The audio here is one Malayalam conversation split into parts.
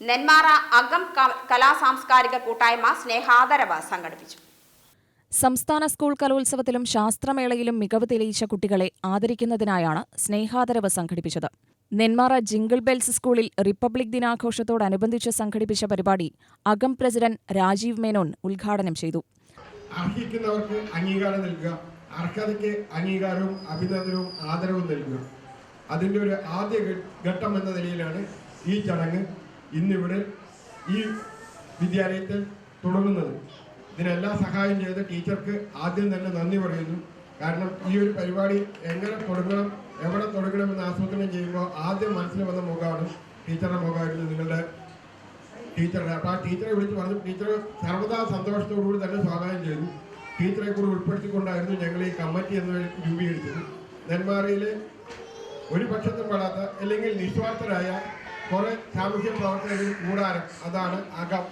നെന്മാറ അകം കലാ സാംസ്കാരിക കൂട്ടായ്മ സ്നേഹാദരവ് സംഘടിപ്പിച്ചു. സംസ്ഥാന സ്കൂൾ കലോത്സവത്തിലും ശാസ്ത്രമേളയിലും മികവ് തെളിയിച്ച കുട്ടികളെ ആദരിക്കുന്നതിനായാണ് സ്നേഹാദരവ് സംഘടിപ്പിച്ചത്. നെന്മാറ ജിംഗിൾ ബെൽസ് സ്കൂളിൽ റിപ്പബ്ലിക് ദിനാഘോഷത്തോടനുബന്ധിച്ച് സംഘടിപ്പിച്ച പരിപാടി അകം പ്രസിഡന്റ് രാജീവ് മേനോൻ ഉദ്ഘാടനം ചെയ്തു. അർഹിക്കുന്നവർക്ക് അംഗീകാരം നൽകുക അർഹതയ്ക്ക് അംഗീകാരവും അഭിനന്ദനവും ആദരവും നൽകുക. അതിന്റെ ഒരു ആദ്യ ഘട്ടം എന്ന നിലയിലാണ് ഈ ചടങ്ങ് ഇന്നിവിടെ ഈ വിദ്യാലയത്തിൽ തുടങ്ങുന്നത്. ഇതിനെല്ലാം സഹായം ചെയ്ത ടീച്ചർക്ക് ആദ്യം തന്നെ നന്ദി പറയുന്നു. കാരണം ഈ ഒരു പരിപാടി എങ്ങനെ തുടങ്ങണം എവിടെ തുടങ്ങണമെന്ന് ആസൂത്രണം ചെയ്യുമ്പോൾ ആദ്യം മനസ്സിൽ വന്ന മുഖമാണ് ടീച്ചറുടെ മുഖമായിരുന്നു നിങ്ങളുടെ ടീച്ചറുടെ. അപ്പോൾ ആ ടീച്ചറെ വിളിച്ച് പറഞ്ഞു ടീച്ചർ സർവതാ സന്തോഷത്തോടുകൂടി തന്നെ സ്വാഗതം ചെയ്തു. ടീച്ചറെ കൂടി ഉൾപ്പെടുത്തിക്കൊണ്ടായിരുന്നു ഞങ്ങൾ ഈ കമ്മിറ്റി എന്ന് രൂപീകരിച്ചത്. നെന്മാറയിലെ ഒരു പക്ഷത്തും പെടാത്ത അല്ലെങ്കിൽ നിസ്വാർത്ഥരായ കുറേ സാമൂഹ്യ പ്രവർത്തകരുടെ കൂടാരം. അതാണ് അകം.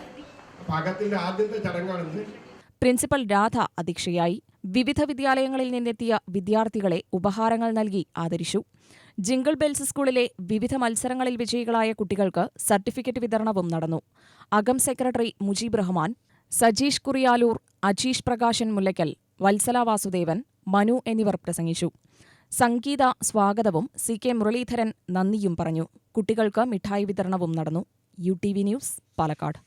അപ്പം അകത്തിന്റെ ആദ്യത്തെ ചടങ്ങാണിത് പ്രിൻസിപ്പൽ രാധ അധ്യക്ഷയായി വിവിധ വിദ്യാലയങ്ങളിൽ നിന്നെത്തിയ വിദ്യാർത്ഥികളെ ഉപഹാരങ്ങൾ നൽകി ആദരിച്ചു. ജിംഗിൾ ബെൽസ് സ്കൂളിലെ വിവിധ മത്സരങ്ങളിൽ വിജയികളായ കുട്ടികൾക്ക് സർട്ടിഫിക്കറ്റ് വിതരണവും നടന്നു. അകം സെക്രട്ടറി മുജീബ് റഹ്മാൻ സജീഷ് കുറിയാലൂർ അജീഷ് പ്രകാശൻ മുല്ലയ്ക്കൽ വത്സല വാസുദേവൻ മനു എന്നിവർ പ്രസംഗിച്ചു. സംഗീത സ്വാഗതവും സി കെ മുരളീധരൻ നന്ദിയും പറഞ്ഞു. കുട്ടികൾക്ക് മിഠായി വിതരണവും നടന്നു. U T V news Palakkad.